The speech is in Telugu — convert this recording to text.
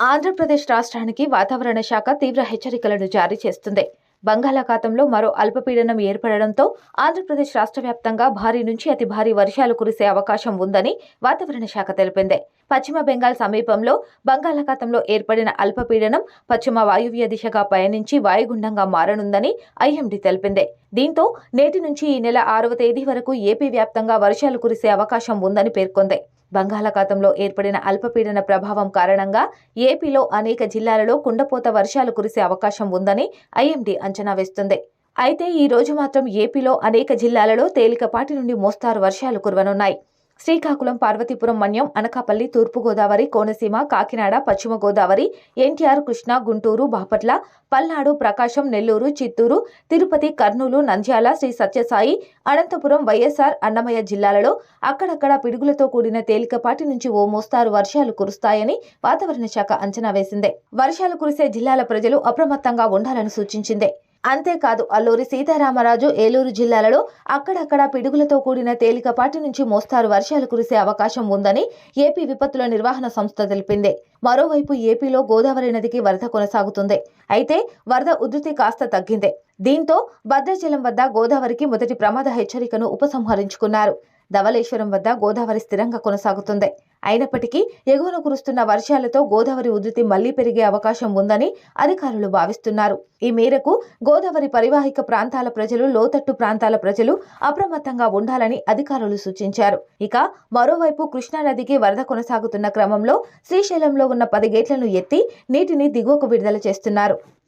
ఆంధ్రప్రదేశ్ రాష్ట్రానికి వాతావరణ శాఖ తీవ్ర హెచ్చరికలను జారీ చేస్తుంది. బంగాళాఖాతంలో మరో అల్పపీడనం ఏర్పడడంతో ఆంధ్రప్రదేశ్ రాష్ట్ర వ్యాప్తంగా భారీ నుంచి అతి భారీ వర్షాలు కురిసే అవకాశం ఉందని వాతావరణ శాఖ తెలిపింది. పశ్చిమ బెంగాల్ సమీపంలో బంగాళాఖాతంలో ఏర్పడిన అల్పపీడనం పశ్చిమ వాయువ్య దిశగా పయనించి వాయుగుండంగా మారనుందని ఐఎండీ తెలిపింది. దీంతో నేటి నుంచి ఈ నెల ఆరవ తేదీ వరకు ఏపీ వ్యాప్తంగా వర్షాలు కురిసే అవకాశం ఉందని పేర్కొంది. బంగాళాఖాతంలో ఏర్పడిన అల్పపీడన ప్రభావం కారణంగా ఏపీలో అనేక జిల్లాలలో కుండపోత వర్షాలు కురిసే అవకాశం ఉందని ఐఎండీ అంచనా వేస్తుంది. అయితే ఈ రోజు మాత్రం ఏపీలో అనేక జిల్లాలలో తేలికపాటి నుండి మోస్తారు వర్షాలు కురవనున్నాయి. శ్రీకాకుళం పార్వతీపురం మన్యం అనకాపల్లి తూర్పుగోదావరి కోనసీమ కాకినాడ పశ్చిమ గోదావరి ఎన్టీఆర్ కృష్ణా గుంటూరు బాపట్ల పల్నాడు ప్రకాశం నెల్లూరు చిత్తూరు తిరుపతి కర్నూలు నంద్యాల శ్రీ సత్యసాయి అనంతపురం వైఎస్ఆర్ అన్నమయ్య జిల్లాలలో అక్కడక్కడ పిడుగులతో కూడిన తేలికపాటి నుంచి ఓ మోస్తారు వర్షాలు కురుస్తాయని వాతావరణ శాఖ అంచనా వేసింది. వర్షాలు కురిసే జిల్లాల ప్రజలు అప్రమత్తంగా ఉండాలని సూచించింది. అంతేకాదు అల్లూరి సీతారామరాజు ఏలూరు జిల్లాలలో అక్కడక్కడ పిడుగులతో కూడిన తేలికపాటి నుంచి మోస్తారు వర్షాలు కురిసే అవకాశం ఉందని ఏపీ విపత్తుల నిర్వహణ సంస్థ తెలిపింది. మరోవైపు ఏపీలో గోదావరి నదికి వరద కొనసాగుతుంది. అయితే వరద ఉధృతి కాస్త తగ్గింది. దీంతో భద్రాచలం వద్ద గోదావరికి మొదటి ప్రమాద హెచ్చరికను ఉపసంహరించుకున్నారు. ధవళేశ్వరం వద్ద గోదావరి స్థిరంగా కొనసాగుతుంది. అయినప్పటికీ ఎగువన కురుస్తున్న వర్షాలతో గోదావరి ఉధృతి మళ్ళీ పెరిగే అవకాశం ఉందని అధికారులు భావిస్తున్నారు. ఈ మేరకు గోదావరి పరివాహిక ప్రాంతాల ప్రజలు లోతట్టు ప్రాంతాల ప్రజలు అప్రమత్తంగా ఉండాలని అధికారులు సూచించారు. ఇక మరోవైపు కృష్ణానదికి వరద కొనసాగుతున్న క్రమంలో శ్రీశైలంలో ఉన్న పది గేట్లను ఎత్తి నీటిని దిగువకు విడుదల చేస్తున్నారు.